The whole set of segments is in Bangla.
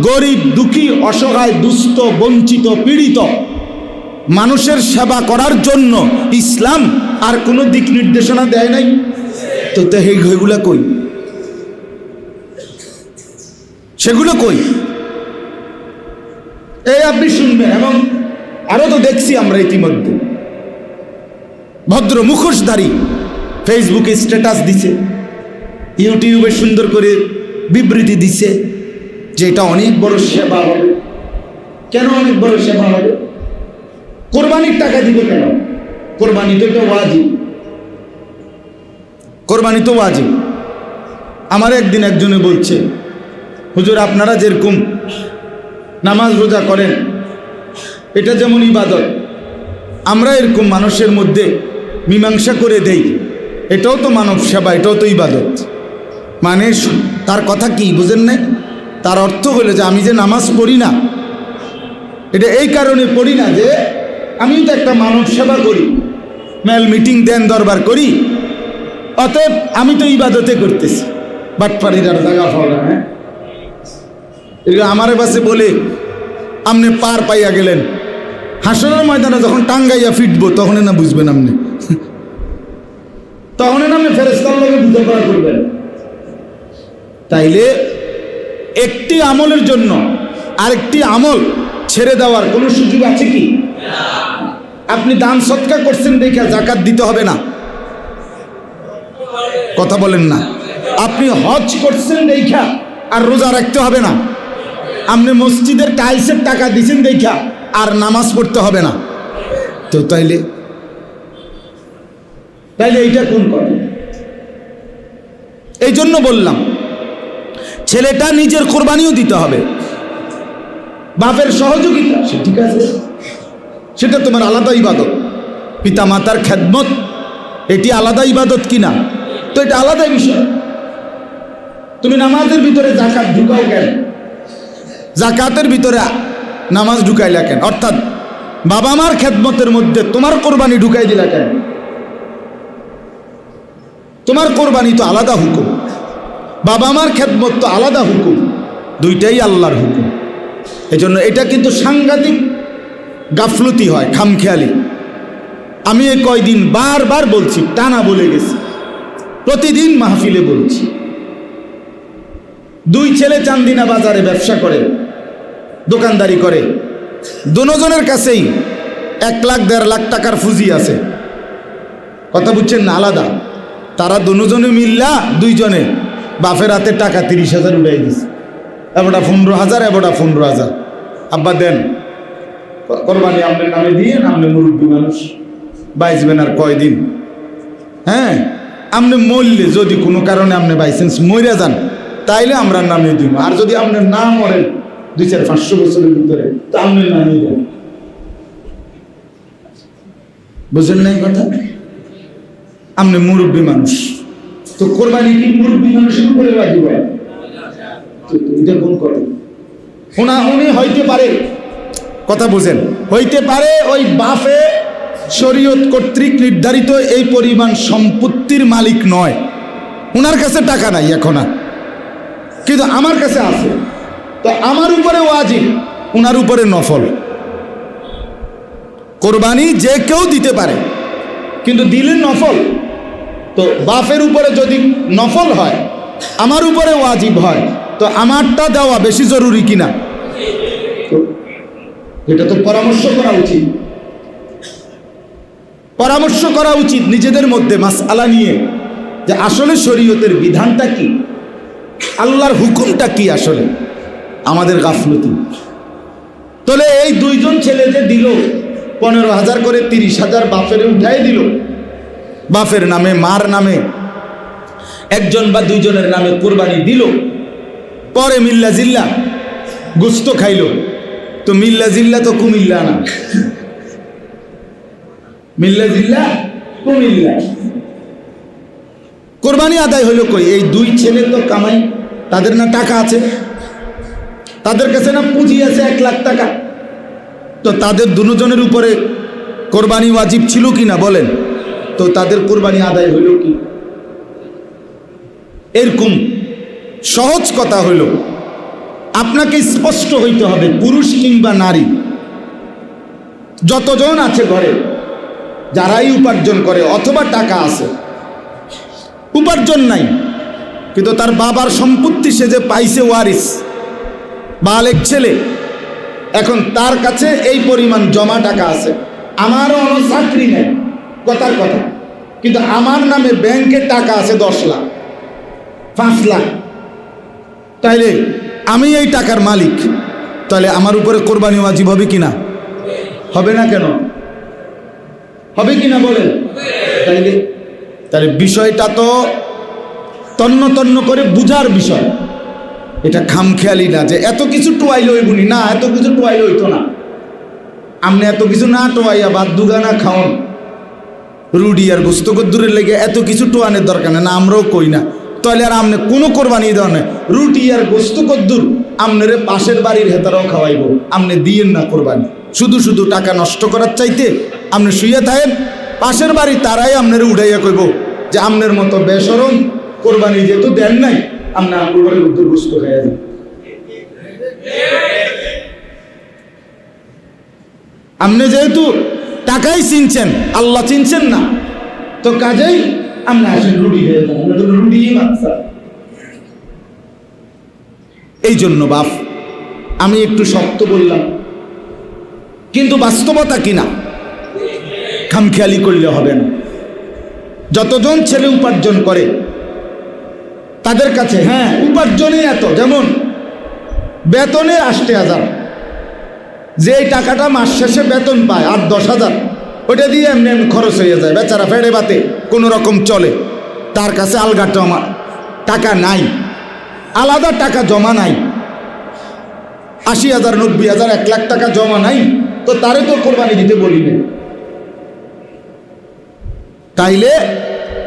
গরিব, দুঃখী, অসহায়, দুস্থ, বঞ্চিত, পীড়িত মানুষের সেবা করার জন্য ইসলাম আর কোনো দিক নির্দেশনা দেয় নাই? তো এগুলা কই? সেগুলো কই? এই আপনি শুনবেন এবং আরও তো দেখছি আমরা ইতিমধ্যে। ভদ্র মুখোশধারী ফেসবুকে স্ট্যাটাস দিছে ইউটিউবে সুন্দর করে বিবৃতি দিছে। যে এটা অনেক বড় সেবা হবে। কেন অনেক বড় সেবা হবে? কোরবানির টাকা দিবে কেন? কোরবানি তো এটা ওয়াজিব। কোরবানি তো ওয়াজিব। আমার একদিন একজনে বলছে, হুজুর, আপনারা যেরকম নামাজ রোজা করেন, এটা যেমন ইবাদত, আমরা এরকম মানুষের মধ্যে মীমাংসা করে দেই। এটাও তো মানব সেবা, এটাও তো ইবাদত। মানে তার কথা কি, বুঝেন না তার অর্থ হলো যে আমি যে নামাজ পড়ি না, এটা এই কারণে পড়ি না যে আমি তো একটা মানব সেবা করি, মেল মিটিং দেন দরবার করি, অতএব আমি তো ইবাদতে করতেছি। বাটপাড়ির আর জায়গা পাওয়া হ্যাঁ? আমার পাশে বলে আপনি পার পাইয়া গেলেন। হাসনের ময়দানে যখন টাঙ্গাইয়া ফিটবো তখন না বুঝবেন আপনি তখন না আপনি ফেরেস্তার লোকে বুঝে পড়া করবেন? তাইলে একটি আমলের জন্য আরেকটি আমল ছেড়ে দেওয়ার কোনো সুযোগ আছে কি? আপনি দান সৎকার করছেন দেখে জাকাত দিতে হবে না। কথা বলেন না। আপনি হজ করছেন দেখা আর রোজা রাখতে হবে না। আপনি মসজিদের টাইলসের টাকা দিছেন দেখা আর নামাজ পড়তে হবে না। তো তাইলে তাইলে এইটা কোন করে এই জন্য বললাম ছেলেটা নিজের কোরবানিও দিতে হবে। বাপের সহযোগিতা, সে ঠিক আছে? সেটা তোমার আলাদা ইবাদত। পিতা মাতার খেদমত, এটি আলাদা ইবাদত কিনা? তো এটা আলাদা বিষয়। তুমি নামাজের ভিতরে জাকাত ঢুকাও কেন? জাকাতের ভিতরে নামাজ ঢুকাইলা কেন? অর্থাৎ বাবা মার খেদমতের মধ্যে তোমার কোরবানি ঢুকাই দিলা কেন? তোমার কোরবানি তো আলাদা হুকুম। বাবা মার খেদমত তো আলাদা হুকুম, দুইটাই আল্লাহর হুকুম। এজন্য এটা কিন্তু সাংঘাতিক গাফলতি হয়, খামখেয়ালি। আমি এই কয়দিন বারবার বলছি, টানা বলে গেছি। প্রতিদিন মাহফিলে বলছি। দুই ছেলে চান্দিনা বাজারে ব্যবসা করে, দোকানদারি করে। দুজনের কাছেই এক লাখ, দেড় লাখ টাকার ফুজি আছে। কথা বুঝছেন না, আলাদা। তারা দুজনে মিল্লা, দুইজনে বাপের হাতে টাকা তিরিশ হাজার উঠাই দিছে। এবটা পনেরো হাজার, এবটা পনেরো হাজার। আব্বা, দেন। কোরবানি আপনার নামে দিয়ে আপনি মুরব্বী মানুষ বাইসবেন আর কয়দিন। হ্যাঁ? আপনি মরলে যদি কোনো কারণে আপনি বাইসেন্স মরে যান, তাইলে আমরা নামিয়ে দিব। আর যদি আপনি না মরেন দুই চার পাঁচশো বছরের ভিতরে, তো আপনি নামিয়ে দেন। বুঝলেন না কথা? আপনি মুরব্বী মানুষ। তো কোরবানি কি মুরব্বী মানুষের উপরে বাজিব এটা কোন করে। ওনা উনি হইতে পারে কথা বুঝেন হইতে পারে ওই বাফে শরীয়ত কর্তৃক নির্ধারিত এই পরিমাণ সম্পত্তির মালিক নয়। ওনার কাছে টাকা নাই এখন আর। কিন্তু আমার কাছে আছে। তো আমার উপরে ওয়াজিব ওনার উপরে নফল। কোরবানি যে কেউ দিতে পারে কিন্তু দিলেন নফল। তো বাফের উপরে যদি নফল হয়, আমার উপরে ওয়াজিব হয়, তো আমারটা দেওয়া বেশি জরুরি কিনা? এটা তো পরামর্শ করা উচিত। পরামর্শ করা উচিত নিজেদের মধ্যে মাস আলা নিয়ে, যে আসলে শরীয়তের বিধানটা কি? আল্লাহর হুকুমটা কি আসলে? আমাদের গাফলতি। তাহলে এই দুইজন ছেলে যে দিল, পনেরো হাজার করে তিরিশ হাজার বাপের উঠাই দিল বাপের নামে, মার নামে, একজন বা দুইজনের নামে কোরবানি দিল, পরে মিল্লা জিল্লা গুস্ত খাইল। তো মিল্লা জিল্লা তো কুমিল্লা না। মিল্লা জিল্লা কুমিল্লা। কোরবানি আদায় হইল কই? এই দুই ছেলে তো কামাই, তাদের না টাকা আছে? তাদের কাছে না পুঁজি আছে এক লাখ টাকা? তো তাদের দুজনের উপরে কোরবানি ওয়াজিব ছিল কি না বলেন? তো তাদের কোরবানি আদায় হইল কি? এরকম সহজ কথা হইল আপনাকে স্পষ্ট হইতে হবে, পুরুষ কিংবা নারী। যতজন আছে ঘরে, যারাই উপার্জন করে, অথবা টাকা আছে, উপার্জন নাই, কিন্তু তার বাবার সম্পত্তি সে যে পাইছে ওয়ারিস, বালেক ছেলে, এখন তার কাছে এই পরিমাণ জমা টাকা আছে। আমারও কোনো চাকরি নেই। কথার কথা। কিন্তু আমার নামে ব্যাংকে টাকা আছে দশ লাখ, পাঁচ লাখ। তাইলে আমি এই টাকার মালিক তাহলে আমার উপরে কোরবানি ওয়াজিব হবে কি না হবে না কেন? হবে কি না বলেন? তাইলে তাহলে বিষয়টা তো তন্ন তন্ন করে বুঝার বিষয়। এটা খামখেয়ালি না যে এত কিছু টোয়াইল হইবনি না, এত কিছু টোয়াইল হইতো না। আপনি এত কিছু না টোয়াইয়া বাদ দুগানা খাওন। রুডি আর গোস্ত কদ্দুরের লেগে এত কিছু টোয়ানের দরকার না, আমরাও কই না। তাহলে আর আপনি কোনো কোরবানি দেওয়া নেই। রুটি আর গোস্ত কদ্দুর আপনার পাশের বাড়ির হেতারাও খাওয়াইব। আপনি দিয়েন না কোরবানি। শুধু শুধু টাকা নষ্ট করার চাইতে আপনি শুয়ে থাকেন। পাশের বাড়ি তারাই আপনার উঠাইয়া কইব যে আপনার মতো বেসরম কোরবানি যেহেতু দেন নাই আপনি আপনার উদ্যোগ খাইয়া যান আপনি যেহেতু টাকাই চিনছেন, আল্লাহ চিনছেন না। তো কাজেই আপনি আসেন রুটি আমরা রুটি এই জন্য বাপ, আমি একটু শক্ত বললাম, কিন্তু বাস্তবতা কিনা খামখেয়ালি করলে হবে না। যতজন ছেলে উপার্জন করে, তাদের কাছে হ্যাঁ উপার্জনে এত, যেমন বেতনে আষ্টে হাজার। যে টাকাটা মাস শেষে বেতন পায়, আট, দশ হাজার ওটা দিয়ে এমনি এমনি খরচ হয়ে যায়। বেচারা ফেড়ে বাতে, কোনো রকম চলে। তার কাছে আলগা জমা, টাকা নাই। আলাদা টাকা জমা নাই। আশি হাজার, নব্বই হাজার, এক লাখ টাকা জমা নাই। তো তারে তো কোরবানি দিতে বলি না তাইলে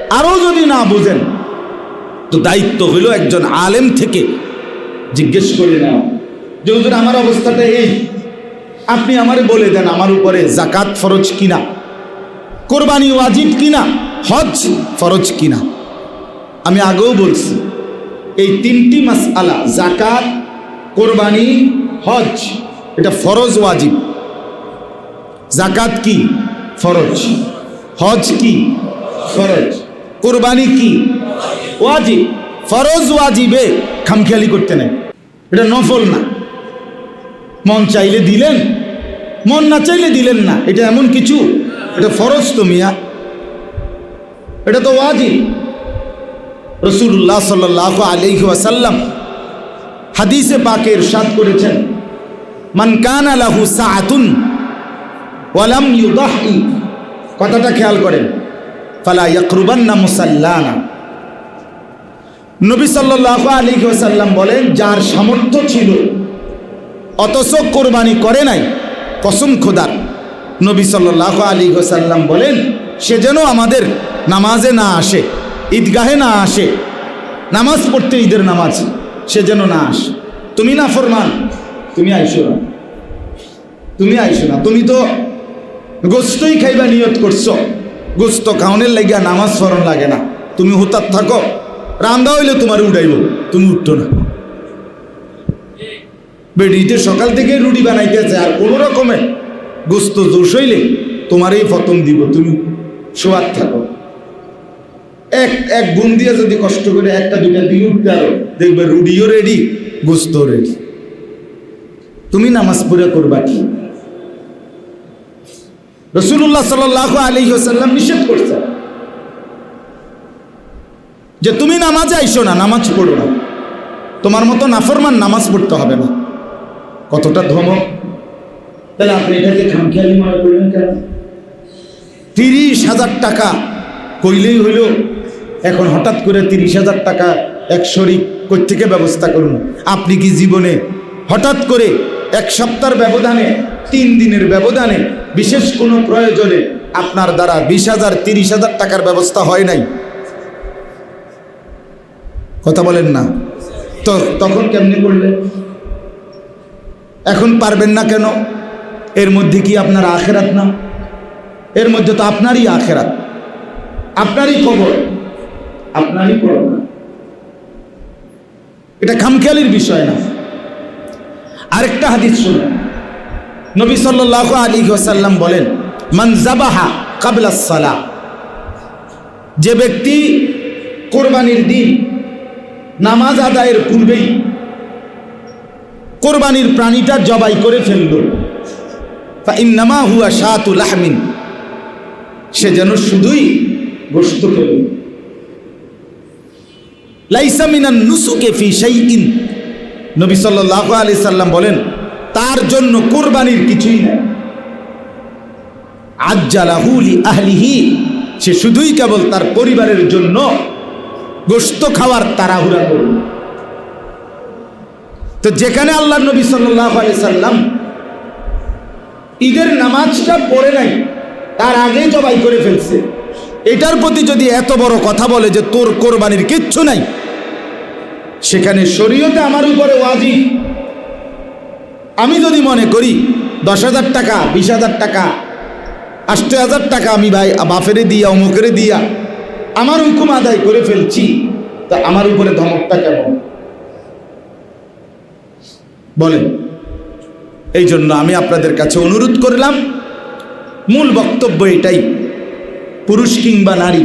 আরও যদি না বোঝেন, তো দায়িত্ব হইল একজন আলেম থেকে জিজ্ঞেস করে নাও যে আমার অবস্থাটা এই। আপনি আমারে বলে দেন, আমার উপরে জাকাত ফরজ কিনা? কোরবানি ওয়াজিব কিনা? হজ ফরজ কিনা? আমি আগেও বলছি, এই তিনটি মাস আলা জাকাত কোরবানি হজ এটা ফরজ ওয়াজিব। জাকাত কি? ফরজ। হজ কি? ফরজ। কোরবানি কি? ওয়াজিব। ফরজ ওয়াজিবে খামখেয়ালি করতে নেই। এটা নফল না। মন চাইলে দিলেন, মন না চাইলে দিলেন না। এটা এমন কিছু? এটা ফরজ তো মিয়া। এটা তো ওয়াজি রসুল্লাহ সাল্লাহ আলহি ওয়াসাল্লাম হাদিসে পাকের সাত করেছেন, মান কান আলাহু সাআতুন ওয়ালাম ইউদাহি কথাটা খেয়াল করেন, ফালা ইয়াকরুবান্না মুসাল্লানা। নবী সাল্লাহ আলী ওসাল্লাম বলেন, যার সামর্থ্য ছিল অথচ কোরবানি করে নাই। কসম খোদার। নবী সাল্লাহ আলী ওসাল্লাম বলেন, সে যেন আমাদের নামাজে না আসে, ঈদগাহে না আসে, নামাজ পড়তে ঈদের নামাজ, সে যেন না আসে। তুমি না ফরমান, তুমি আইসো না। তুমি আইসো না। তুমি তো গোস্তই খাইবা নিয়ত করছ। গোস্ত খাওয়ানোর লাগিয়া নামাজ স্মরণ লাগে না। তুমি হুতার থাকো। রান্দা হইলে তোমার উঠাইব তুমি উঠতো না। বেডিতে সকাল থেকে রুটি বানাইতেছে আর কোনো রকমে গোস্ত জোশ হইলে তোমারই ফতম দিব, তুমি শোয়ার থাকো। এক এক গুণ দিয়ে যদি কষ্ট করে একটা দুটা দিয়ে উঠতে আরও দেখবে রুডিও রেডি গোস্ত রেডি তুমি নামাজ পড়ে করবা কি? রসুল্লাহ সাল আলী সাল্লাম নিষেধ করছে যে তুমি নামাজে আইসো না, নামাজ পড়ো না। তোমার মতো নাফরমান নামাজ পড়তে হবে না। কতটা ধমক? তাহলে আপনি এটাকে খামখেয়ালি মনে করলেন কেন? তিরিশ হাজার টাকা কইলেই হইল এখন হঠাৎ করে তিরিশ হাজার টাকা এক শরিক থেকে ব্যবস্থা করুন। আপনি কি জীবনে হঠাৎ করে এক সপ্তাহের ব্যবধানে তিন দিনের ব্যবধানে বিশেষ কোনো প্রয়োজনে আপনার দ্বারা বিশ হাজার তিরিশ হাজার টাকার ব্যবস্থা হয় নাই? কথা বলেন না। তো তখন কেমনি করলেন? এখন পারবেন না কেন? এর মধ্যে কি আপনার আখেরাত না? এর মধ্যে তো আপনারই আখেরাত। আপনারই খবর আপনারই এটা খামখেয়ালির বিষয় না। আরেকটা হাদিস শুনুন। নবী সাল্লাহ আলী ওসাল্লাম বলেন মনজাবাহা কাবলা সালা যে ব্যক্তি কোরবানির দিন নামাজ আদায়ের পূর্বেই কোরবানির প্রাণীটা জবাই করে ফেলল। ইন্নামা হুয়া শাতুল আহমিন সে যেন শুধুই গোস্ত খেল। লাইসা মিনান নুসুকে ফি শাইইন। নবী সাল্লাল্লাহু আলাইহি সাল্লাম বলেন, তার জন্য কোরবানির কিছুই নাই। আজ্জালাহু লি আহলিহি। সে শুধুই কেবল তার পরিবারের জন্য গোস্ত খাওয়ার তাড়াহুড়া করল। তো যেখানে আল্লাহ নবী আলাইহি সাল্লাম ঈদের নামাজটা পড়ে নাই, তার আগেই জবাই করে ফেলছে। এটার প্রতি যদি এত বড় কথা বলে যে তোর কোরবানির কিচ্ছু নাই, সেখানে শরীয়তে আমার উপরে ওয়াজি আমি যদি মনে করি দশ হাজার টাকা, বিশ হাজার টাকা, আষ্ট হাজার টাকা আমি ভাই বাফেরে দিয়া, অমুকেরে দিয়া, আমার হুকুম আদায় করে ফেলছি, তা আমার উপরে ধমকটা কেমন? বলেন এই জন্য আমি আপনাদের কাছে অনুরোধ করলাম, মূল বক্তব্য এটাই, পুরুষ কিংবা নারী,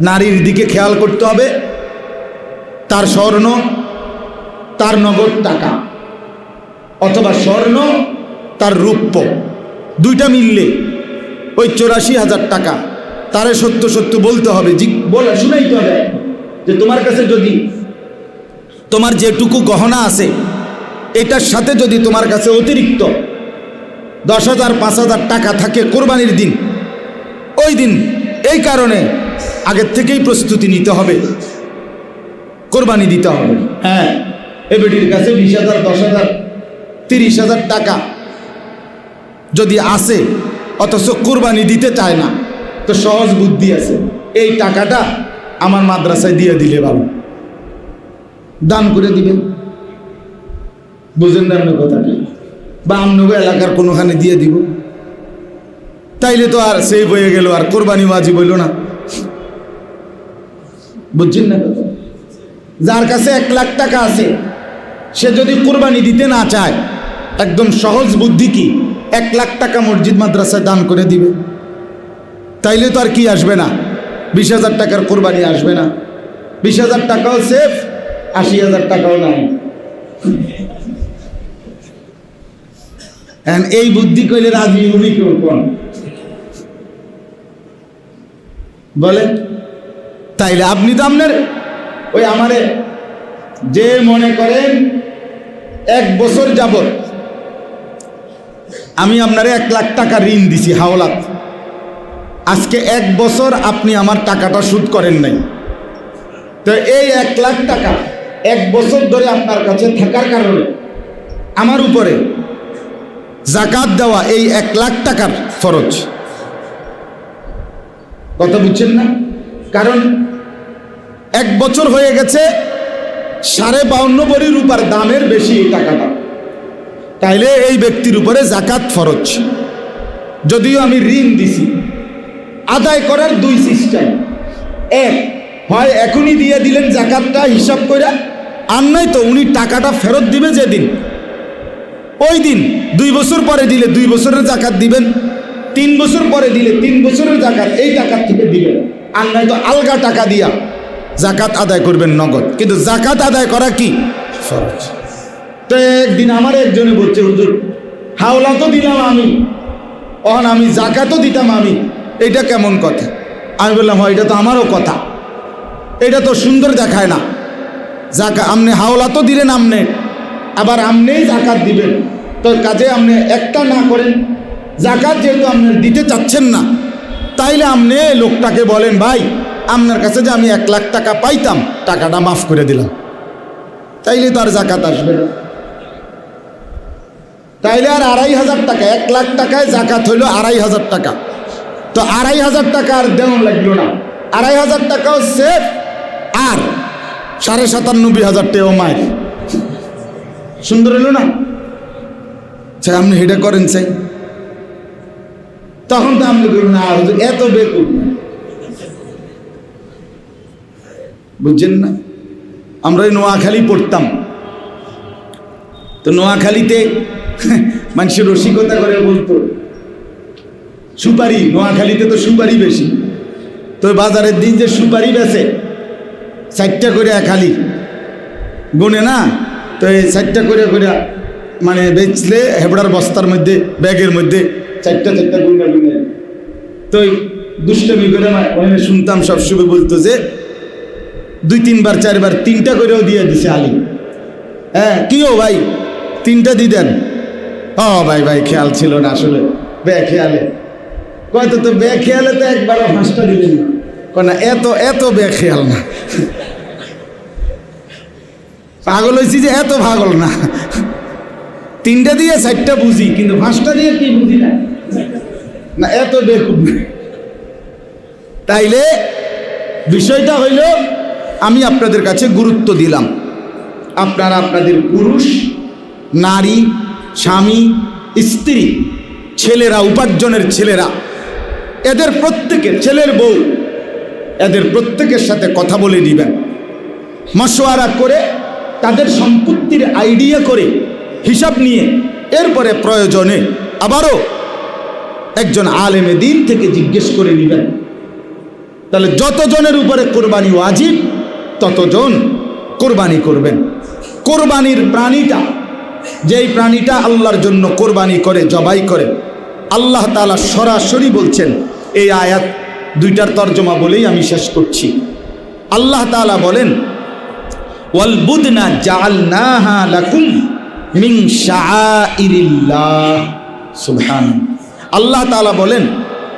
নারীর দিকে খেয়াল করতে হবে, তার স্বর্ণ, তার নগদ টাকা, অথবা স্বর্ণ, তার রূপ্য, দুইটা মিললে ওই চৌরাশি হাজার টাকা, তারে সত্য সত্য বলতে হবে, জি, বলে শুনাইতে হবে যে তোমার কাছে যদি তোমার যেটুকু গহনা আছে এটার সাথে যদি তোমার কাছে অতিরিক্ত দশ হাজার, পাঁচ হাজার টাকা থাকে কোরবানির দিন, ওই দিন এই কারণে আগের থেকেই প্রস্তুতি নিতে হবে। কোরবানি দিতে হবে। হ্যাঁ এ বেটির কাছে বিশ হাজার, দশ হাজার, তিরিশ হাজার টাকা যদি আসে, অথচ কোরবানি দিতে চায় না, তো সহজ বুদ্ধি আছে। এই টাকাটা আমার মাদ্রাসায় দিয়ে দিলে ভালো। দান করে দিবেন। বুঝেন না আপনার কথাটা? বা আমনগো এলাকার কোনোখানে দিয়ে দিব। তাইলে তো আর সেই বয়ে গেল, আর কোরবানি মাঝি বইল না। বুঝছেন না যার কাছে এক লাখ টাকা আছে, সে যদি কোরবানি দিতে না চায়, একদম সহজ বুদ্ধি কি? এক লাখ টাকা মসজিদ মাদ্রাসায় দান করে দিবে। তাইলে তো আর কি আসবে না? বিশ হাজার টাকার কোরবানি আসবে না। বিশ হাজার টাকাও সেফ আশি হাজার টাকাও নাই। এই বুদ্ধি কইলে রাজি উনি কেউ কোন? বলে তাইলে আপনি তো আপনার ওই আমারে যে মনে করেন এক বছর যাবত আমি আপনারে এক লাখ টাকা ঋণ দিছি হাওলাত। আজকে এক বছর আপনি আমার টাকাটা সুদ করেন নাই। তো এই এক লাখ টাকা এক বছর ধরে আপনার কাছে থাকার কারণে আমার উপরে জাকাত দেওয়া এই এক লাখ টাকার ফরজ। কথা বুঝছেন না? কারণ এক বছর হয়ে গেছে, সাড়ে বাউন্ন বড়ি রূপার দামের বেশি এই টাকাটা। তাইলে এই ব্যক্তির উপরে জাকাত ফরজ। যদিও আমি ঋণ দিছি, আদায় করার দুই সিস্টেম। এক, হয় এখনই দিয়ে দিলেন জাকাতটা হিসাব করে আর নয় তো উনি টাকাটা ফেরত দিবে যেদিন। ওই দিন দুই বছর পরে দিলে দুই বছরের জাকাত দিবেন, তিন বছর পরে দিলে তিন বছরের জাকাত, এই টাকার থেকে দিবেন। আর নয় তো আলগা টাকা দিয়া জাকাত আদায় করবেন নগদ। কিন্তু জাকাত আদায় করা কি? ফরজ। তো একদিন আমার একজনে বলছে, হুজুর, হাওলা তো দিলাম আমি অন আমি জাকাতও দিতাম আমি, এটা কেমন কথা? আমি বললাম, হয়, এটা তো আমারও কথা। এটা তো সুন্দর দেখায় না। জাকা আপনি হাওলা তো দিলেন আমনে, আবার আমনেই জাকাত দিবেন। তো কাজে আপনি একটা না করেন, জাকাত যেহেতু আপনি দিতে চাচ্ছেন না, তাইলে আপনি লোকটাকে বলেন, ভাই, আপনার কাছে যে আমি এক লাখ টাকা পাইতাম, টাকাটা মাফ করে দিলাম। তাইলে তো আর জাকাত আসবে না। তাইলে আর আড়াই হাজার টাকা, এক লাখ টাকায় জাকাত হইল আড়াই হাজার টাকা। তো আড়াই হাজার টাকা আর দেওয়া লাগল না। আড়াই হাজার টাকাও সেফ আর সাড়ে সাতানব্বই হাজার টাকাও মায়ের সুন্দর হলো না? স্যার আপনি হেডে করেন চাই তখন তো আপনি করবেন না হুজুর, এত বেকুল বুঝছেন না? আমরা নোয়াখালী পড়তাম। তো নোয়াখালীতে মানুষের রসিকতা করে বলতো সুপারি নোয়াখালীতে তো সুপারি বেশি। তো বাজারের দিন যে সুপারি বেছে চারটা করে খালি গুনে না? তো এই চারটা করে করে মানে বেচলে হেবড়ার বস্তার মধ্যে, ব্যাগের মধ্যে চারটা চারটা গুন্ডা গুনে তো দুষ্টমি করে মানে শুনতাম সবসময় বলতো যে দুই তিনবার, চারবার, তিনটা করেও দিয়ে দিছে আলি। হ্যাঁ কি ও ভাই? তিনটা দি দেন। ও ভাই ভাই, খেয়াল ছিল না আসলে। বে খেয়ালে। কয়তো তো বে খেয়ালে তো একবারও ফাঁসটা দিলেন না। এত এত বে খেয়াল না। পাগল হয়েছি যে এত পাগল না। তিনটা দিয়ে চারটা বুঝি, কিন্তু পাঁচটা দিয়ে কি বুঝি না? এত বেকুব তাইলে বিষয়টা হইল, আমি আপনাদের কাছে গুরুত্ব দিলাম। আপনারা আপনাদের পুরুষ, নারী, স্বামী, স্ত্রী, ছেলেরা, উপার্জনের ছেলেরা, এদের প্রত্যেকের ছেলের বউ, এদের প্রত্যেকের সাথে কথা বলে দিবেন। মশওয়ারা করে তাদের সম্পত্তির আইডিয়া করে হিসাব নিয়ে। এরপরে প্রয়োজনে আবারও একজন আলেমে দিন থেকে জিজ্ঞেস করে নেবেন। তাহলে যতজনের উপরে কোরবানি ওয়াজিব, ততজন কোরবানি করবেন। কোরবানির প্রাণীটা, যেই প্রাণীটা আল্লাহর জন্য কোরবানি করে, জবাই করে, আল্লাহ তাআলা সরাসরি বলছেন, এই আয়াত দুইটার তর্জমা বলেই আমি শেষ করছি। আল্লাহ তাআলা বলেন, ওয়াল বুদনা জাআলনাহা লাকুম। শাআইরিল্লাহ। সুবহান। আল্লাহ তালা বলেন,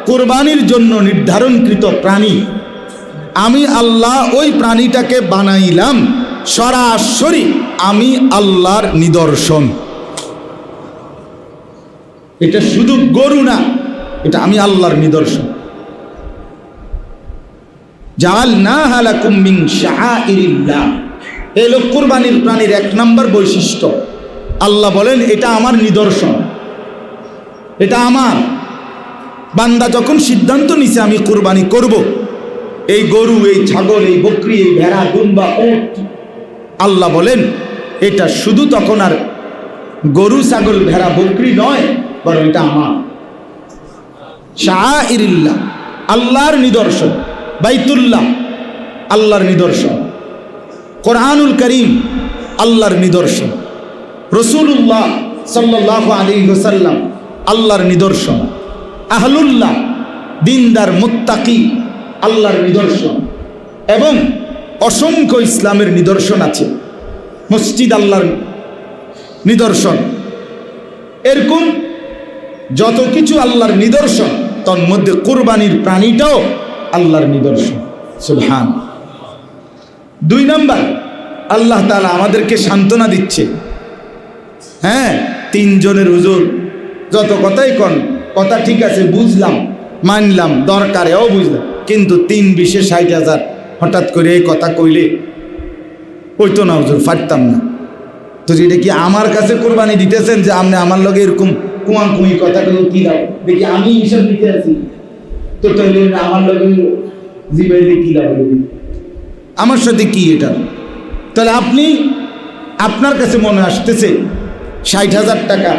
কোরবানির জন্য নির্ধারণকৃত প্রাণী। আমি আল্লাহ ওই প্রাণীটাকে বানাইলাম, সরাসরি আমি আল্লাহর নিদর্শন। এটা শুধু গরু না, এটা আমি আল্লাহর নিদর্শন। জাল না হালাকুম মিন শাআইরিল্লাহ। এই লোক কোরবানির প্রাণীর এক নম্বর বৈশিষ্ট্য। আল্লাহ বলেন, এটা আমার নিদর্শন। এটা আমার। বান্দা যখন সিদ্ধান্ত নিছে, আমি কোরবানি করব। এই গরু, এই ছাগল, এই বকরি, এই ভেড়া ওট আল্লাহ বলেন, এটা শুধু তখন আর গরু, ছাগল, ভেড়া, বকরি নয়, বরং এটা আমার। শাহরিল্লাহ আল্লাহর নিদর্শন। বাইতুল্লাহ, আল্লাহর নিদর্শন। কোরআনুল করিম, আল্লাহর নিদর্শন। রসুল্লাহ সাল্লাহ আলী ওসাল্লাম আল্লাহর নিদর্শন। আহলুল্লাহ, দিনদার, মুত্তাকি, আল্লাহর নিদর্শন। এবং অসংখ্য ইসলামের নিদর্শন আছে। মসজিদ আল্লাহর নিদর্শন। এরকম যত কিছু আল্লাহর নিদর্শন, তন্মধ্যে মধ্যে কোরবানির প্রাণীটাও আল্লাহর নিদর্শন। সুলহান দুই নাম্বার, আল্লাহ তালা আমাদেরকে সান্ত্বনা দিচ্ছে। হ্যাঁ তিনজনের হুজুর। যত কথাই কন, কথা ঠিক আছে, বুঝলাম, মানলাম দরকারেও বুঝলাম। কিন্তু তিন বিশে ষাট হাজার, হঠাৎ করে এই কথা কইলে ওই তো না হুজুর, ফাটতাম না। তো এটা কি আমার কাছে কোরবানি দিতেছেন যে আপনি আমার লগে এরকম কুয়া কুই কথা কেউ কি লাভ? দেখি আমি হিসাব দিতে আছি। তো তাহলে আমার লগে জিবাইলে কি আমার সাথে কি এটা? তাহলে আপনি, আপনার কাছে মনে আসতেছে ষাট হাজার টাকা,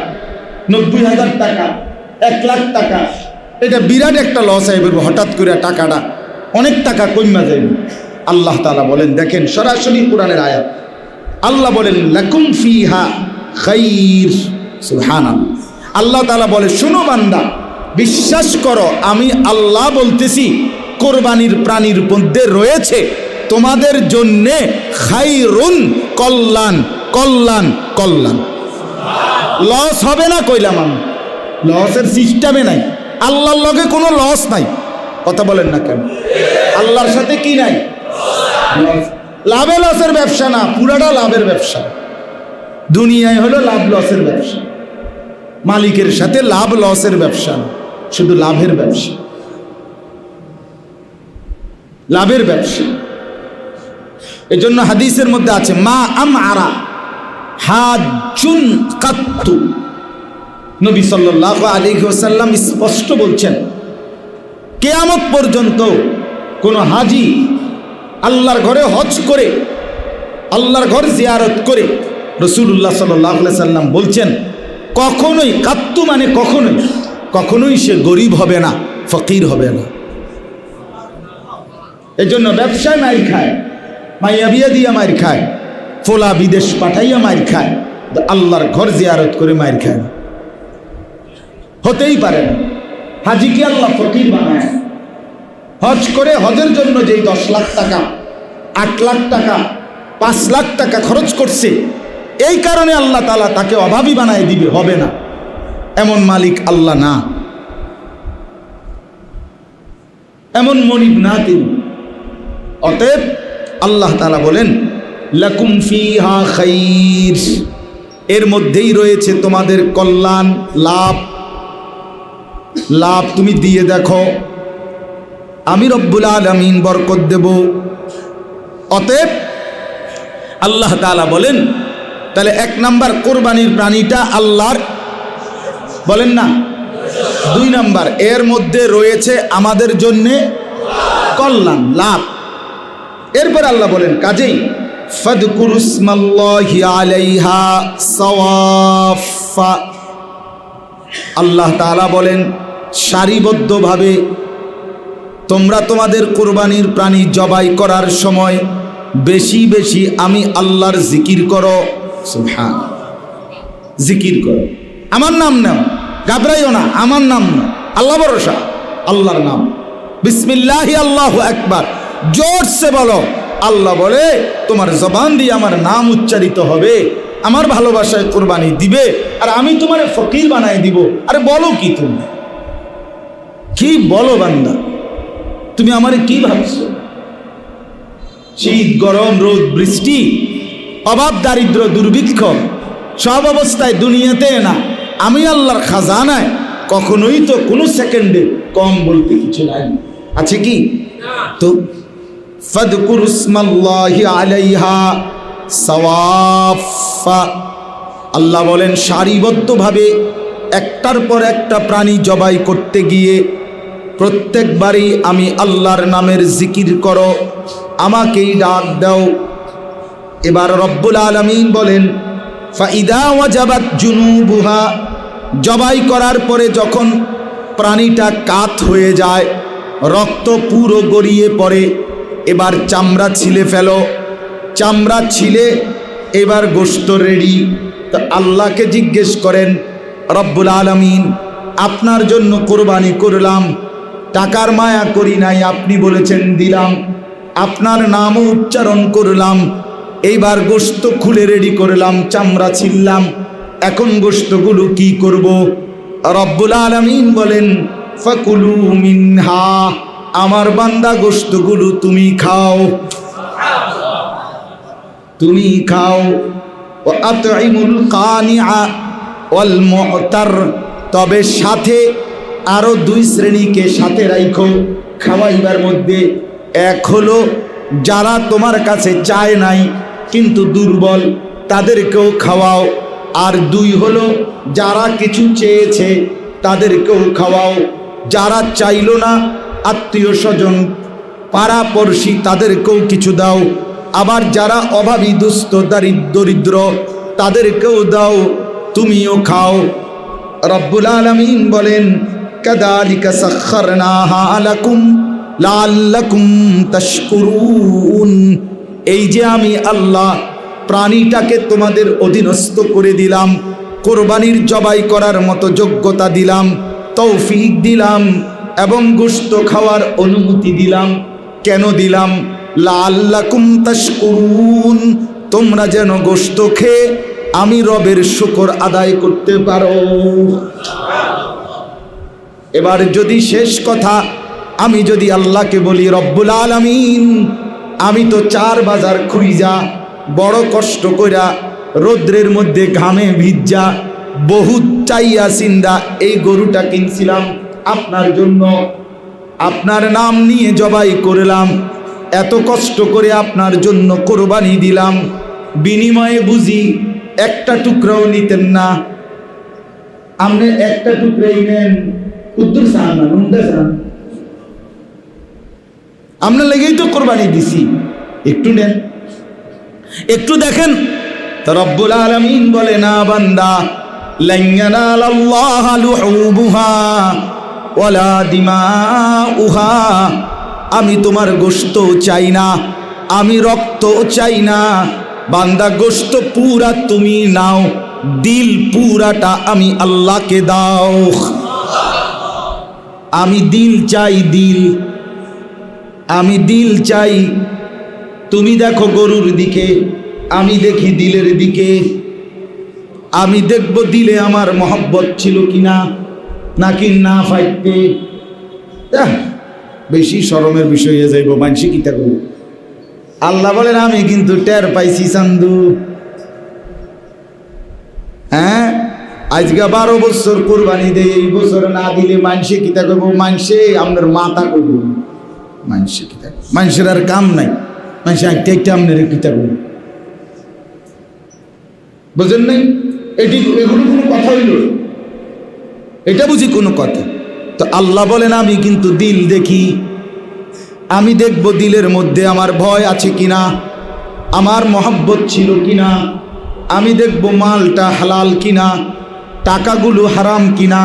নব্বই হাজার টাকা, এক লাখ টাকা। এটা বিরাট একটা লস হয়ে আইবের হঠাৎ করে টাকাটা। অনেক টাকা কইমা যাইবে। আল্লাহ তালা বলেন, দেখেন সরাসরি কোরআনের আয়াত। আল্লাহ বলেন, লাকুম ফিহা খাইর। সুবহান আল্লাহ তালা বলে, শোনো বান্দা, বিশ্বাস করো, আমি আল্লাহ বলতেছি, কোরবানির প্রাণীর মধ্যে রয়েছে তোমাদের জন্যে খাইরুন কল্যাণ কল্যাণ কল্যাণ। লস হবে না কইলাম আমি। লসের সিস্টেমে নাই। আল্লাহর লগে কোনো লস নাই। কথা বলেন না কেন? আল্লাহর সাথে কি নাই? লাভে লসের ব্যবসা না, পুরাটা লাভের ব্যবসা। দুনিয়ায় হলো লাভ লসের ব্যবসা। মালিকের সাথে লাভ লসের ব্যবসা শুধু লাভের ব্যবসা। লাভের ব্যবসা। এজন্য হাদিসের মধ্যে আছে, মা আম আরা হাজুন কাত্তু। নবী সাল্লাহ আলী ওসাল্লাম স্পষ্ট বলছেন, কেয়ামত পর্যন্ত কোনো হাজি আল্লাহর ঘরে হজ করে, আল্লাহর ঘর জিয়ারত করে রসুল্লাহ সাল্লাহ সাল্লাম বলছেন, কখনোই, কাত্তু মানে কখনোই কখনোই সে গরিব হবে না, ফকির হবে না। এই জন্য ব্যবসায় মাইর খায়, মাইয়া বিয়া দিয়া মাইর খায় ফোলা বিদেশ পাঠাইয়া মাইর খায় আল্লাহর ঘর জিয়ারত করে মাইর খায়। হতেই পারে না। হাজিকে আল্লাহ ফকির বানায়? হজ করে হজের জন্য যেই দশ লাখ টাকা, আট লাখ টাকা, পাঁচ লাখ টাকা খরচ করছে, এই কারণে আল্লাহ তালা তাকে অভাবী বানায় দিবে, হবে না। এমন মালিক আল্লাহ না। এমন মনিব না তিনি। অতএব আল্লাহ তালা বলেন লাকুম ফিহা খাইর। এর মধ্যেই রয়েছে তোমাদের কল্যাণ, লাভ। লাভ তুমি দিয়ে দেখো। আমি রব্বুল আলমিন বরকত দেব। অতএব আল্লাহ তালা বলেন, তাহলে এক নাম্বার কোরবানির প্রাণীটা আল্লাহর। বলেন না। দুই নাম্বার, এর মধ্যে রয়েছে আমাদের জন্যে কল্যাণ, লাভ। এরপর আল্লাহ বলেন, কাজেই আল্লাহ তাআলা বলেন, সারিবদ্ধভাবে তোমরা তোমাদের কোরবানির প্রাণী জবাই করার সময় বেশি বেশি আমি আল্লাহর জিকির করো। সুবহান। জিকির করো। আমার নাম নাও। ঘাবড়াইও না। আমার নাম নাও। আল্লাহ ভরসা। আল্লাহর নাম। বিসমিল্লাহি আল্লাহ একবার জোরসে বলো আল্লাহ বলে, তোমার জবান দিয়ে আমার নাম উচ্চারিত হবে, আমার ভালোবাসায় কোরবানি দিবে, আর আমি তোমার ফকির বানাই দিব। আরে বলো কি তুমি? কি বলো বান্দা? তুমি আমারে কি ভাবছ? শীত, গরম, রোদ, বৃষ্টি, অভাব, দারিদ্র, দুর্ভিক্ষ, সব অবস্থায় দুনিয়াতে না, আমি আল্লাহর খাজানায় কখনোই তো কোনো সেকেন্ডে কম বলতে কিছু নাই। আছে কি? তো আল্লাহ বলেন, সারিবদ্ধভাবে একটার পর একটা প্রাণী জবাই করতে গিয়ে প্রত্যেকবারই আমি আল্লাহর নামের জিকির করো, আমাকেই ডাক দাও। এবার রব্বুল আলমিন বলেন, ফাইদা জুনুবুহা, জবাই করার পরে যখন প্রাণীটা কাত হয়ে যায়, রক্ত পুরো গড়িয়ে পড়ে এবার চামড়া ছিলে ফেলো। চামড়া ছিলে, এবার গোস্ত রেডি তো আল্লাহকে জিজ্ঞেস করেন, রব্বুল আলমিন, আপনার জন্য কোরবানি করলাম, টাকার মায়া করি নাই, আপনি বলেছেন দিলাম, আপনার নামও উচ্চারণ করলাম, এইবার গোস্ত খুলে রেডি করলাম, চামড়া ছিললাম, এখন গোস্তগুলো কি করব? রব্বুল আলমিন বলেন ফকুলু মিনহা। আমার বান্দা গোস্তগুলো তুমি খাও। তুমি খাও। তবে সাথে আরও দুই শ্রেণীকে সাথে রাখো খাওয়াইবার মধ্যে এক হলো, যারা তোমার কাছে চায় নাই, কিন্তু দুর্বল, তাদেরকেও খাওয়াও। আর দুই হলো, যারা কিছু চেয়েছে, তাদেরকেও খাওয়াও। যারা চাইলো না আত্মীয় স্বজন, পাড়াপড়শি তাদেরকেও কিছু দাও। আবার যারা অভাবী, দুস্থ, দারিদ্র, দরিদ্র, তাদেরকেও দাও, তুমিও খাও। রব্বুল আলমিন বলেন লাল্লাকুম এই যে আমি আল্লাহ, প্রাণীটাকে তোমাদের অধীনস্থ করে দিলাম, কোরবানির জবাই করার মতো যোগ্যতা দিলাম, তৌফিক দিলাম এবং গোস্ত খাওয়ার অনুমতি দিলাম। কেন দিলাম? লাল্লাকুম তাশকুরুন, তোমরা যেন গোস্ত খেয়ে আমি রবের শুকর আদায় করতে পারো। এবার যদি শেষ কথা, আমি যদি আল্লাহকে বলি, রব্বুল আলমিন, আমি তো চার বাজার খুঁজা বড় কষ্ট কইরা রৌদ্রের মধ্যে ঘামে ভিজা, বহুত চাইয়া চিন্দা এই গরুটা কিনছিলাম আপনার জন্য আপনার নাম নিয়ে জবাই করলাম। এত কষ্ট করে আপনার জন্য কোরবানি দিলাম। বিনিময়ে বুঝি একটা টুকরাও নিতেন না। আপনি একটা টুকরাই নেন। উত্তর আমরা লেগেই তো কোরবানি দিছি। একটু নেন। একটু দেখেন। রব্বুল আলমিন বলে, না বান্দা লাইয়ানাল আল্লাহ লুহুবুহা। ওয়ালা দিমাউহা, আমি তোমার গোশত চাই না, আমি রক্ত চাই না। বান্দা, গোশত পুরা তুমি নাও, দিল পুরাটা আমি আল্লাহকে দাও। আমি দিল চাই দিল, আমি দিল চাই, তুমি দেখো গরুর দিকে, আমি দেখি দিলের দিকে। আমি দেখব দিলে আমার মহব্বত ছিল কিনা। নাকি না ফাইতে বেশি সরমের বিষয় হয়ে যাইব, মানসি আল্লাহ বলেন, আমি কিন্তু টের পাইছি চান্দু। হ্যাঁ? আজকে বারো বছর কোরবানি দেয় এই বছর না দিলে মানসে কিতা করব মানসে আপনার মাথা করব মানসে কিতা মানুষের আর কাম নাই। মানুষে একটা একটা আপনার কিতা করব বুঝেন নাই? এটি এগুলো কোনো কথা হইল এটা বুঝি কোনো কথা? তো আল্লাহ বলেন, আমি কিন্তু দিল দেখি। আমি দেখব দিলের মধ্যে আমার ভয় আছে কিনা? আমার মহব্বত ছিল কিনা? আমি দেখব মালটা হালাল কিনা? টাকাগুলো হারাম কিনা?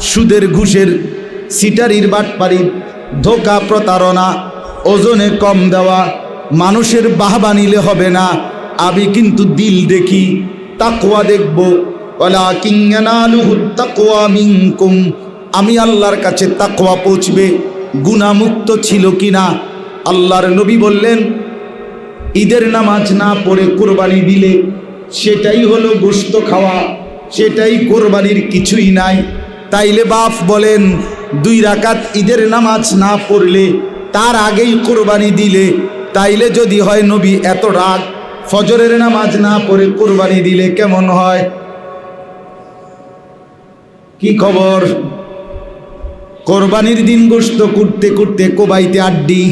সুদের ঘুষের সিটারির বাটপারির ধোকা প্রতারণা, ওজনে কম দেওয়া, মানুষের বাহবা নিলে হবে না? আমি কিন্তু দিল দেখি, তাকওয়া দেখব আমি আল্লাহর কাছে তাকওয়া পৌঁছবে। গুণামুক্ত ছিল কিনা? আল্লাহর নবী বললেন, ঈদের নামাজ না পড়ে কোরবানি দিলে সেটাই হলো গোস্ত খাওয়া, সেটাই কোরবানির কিছুই নাই। তাইলে বাপ বলেন, দুই রাকাত ঈদের নামাজ না পড়লে তার আগেই কোরবানি দিলে, তাইলে যদি হয় নবী এত রাগ, ফজরের নামাজ না পড়ে কোরবানি দিলে কেমন হয়? কি খবর? কোরবানির দিন গোস্ত করতে করতে কোবাইতে আড্ডি।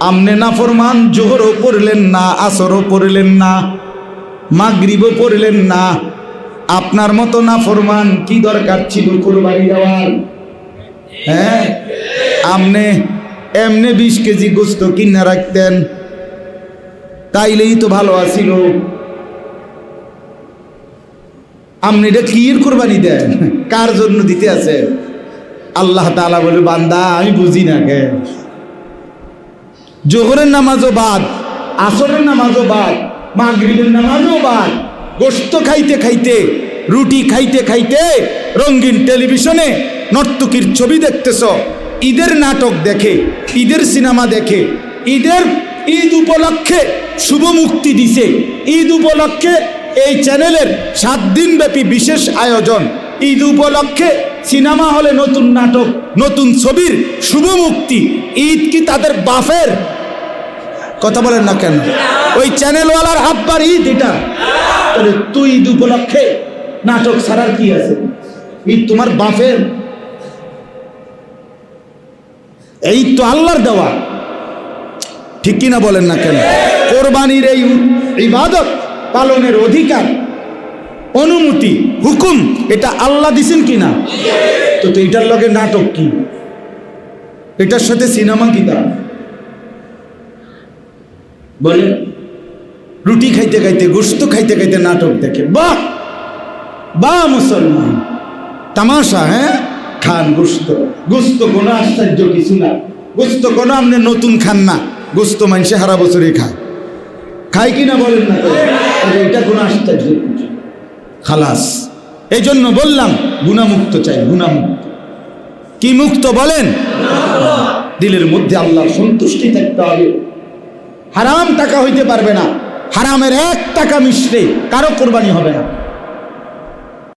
আমনে নাফরমান জোহরও পড়লেন না, আসরও পড়লেন না, মাগরিবও পড়লেন না। আপনার মতো নাফরমান কি দরকার ছিল কোরবানি দেওয়ার হ্যাঁ? আমনে এমনে বিশ কেজি গোস্ত কিনে রাখতেন। তাইলেই তো ভালো আছিল। আপনি এটা কির কোরবানি দেন? কার জন্য দিতে আছে? আল্লাহ তাআলা বলে, বান্দা, আমি বুঝি না কে। জোহরের নামাজও বাদ, আসরের নামাজও বাদ, মাগরিবের নামাজও বাদ। গোস্ত খাইতে খাইতে, রুটি খাইতে খাইতে, রঙিন টেলিভিশনে নর্তকীর ছবি দেখতেছ। ঈদের নাটক দেখে, ঈদের সিনেমা দেখে, ঈদের ঈদ উপলক্ষে শুভ মুক্তি দিছে। ঈদ উপলক্ষে এই চ্যানেলের সাত দিনব্যাপী বিশেষ আয়োজন। ঈদ উপলক্ষে সিনেমা হলে নতুন নাটক, নতুন ছবির শুভ মুক্তি। ঈদ কি তাদের বাফের? কথা বলেন না কেন? ওই চ্যানেলওয়ালার আব্বার ঈদ এটা। তাহলে তুই ঈদ উপলক্ষে নাটক ছাড়ার কি আছে? ঈদ তোমার বাফের। এই তো আল্লাহর দেওয়া। ঠিক কিনা বলেন না কেন? কোরবানির এই ইবাদত পালনের অধিকার, অনুমতি, হুকুম, এটা আল্লাহ দিছেন কিনা? তো তো এটার লগে নাটক কি? এটার সাথে সিনেমা কি তা বলে, রুটি খাইতে খাইতে, গোস্ত খাইতে খাইতে নাটক দেখে। বাহ! বাহ, মুসলমান। তামাশা হ্যাঁ? খান গোস্ত। গোস্ত কোনো আশ্চর্য কিছু না। গোস্ত কোনো আপনি নতুন খান না। গোস্ত মানুষে হারা বছরই খায়। খায় কি না বলেন না। এটা কোনো আশ্চর্য খালাস। এই জন্য বললাম, গুণামুক্ত চাই, গুণামুক্ত। কি মুক্ত বলেন? দিলের মধ্যে আল্লাহর সন্তুষ্টি থাকতে হবে। হারাম টাকা হইতে পারবে না। হারামের এক টাকা মিশলে কারও কোরবানি হবে না।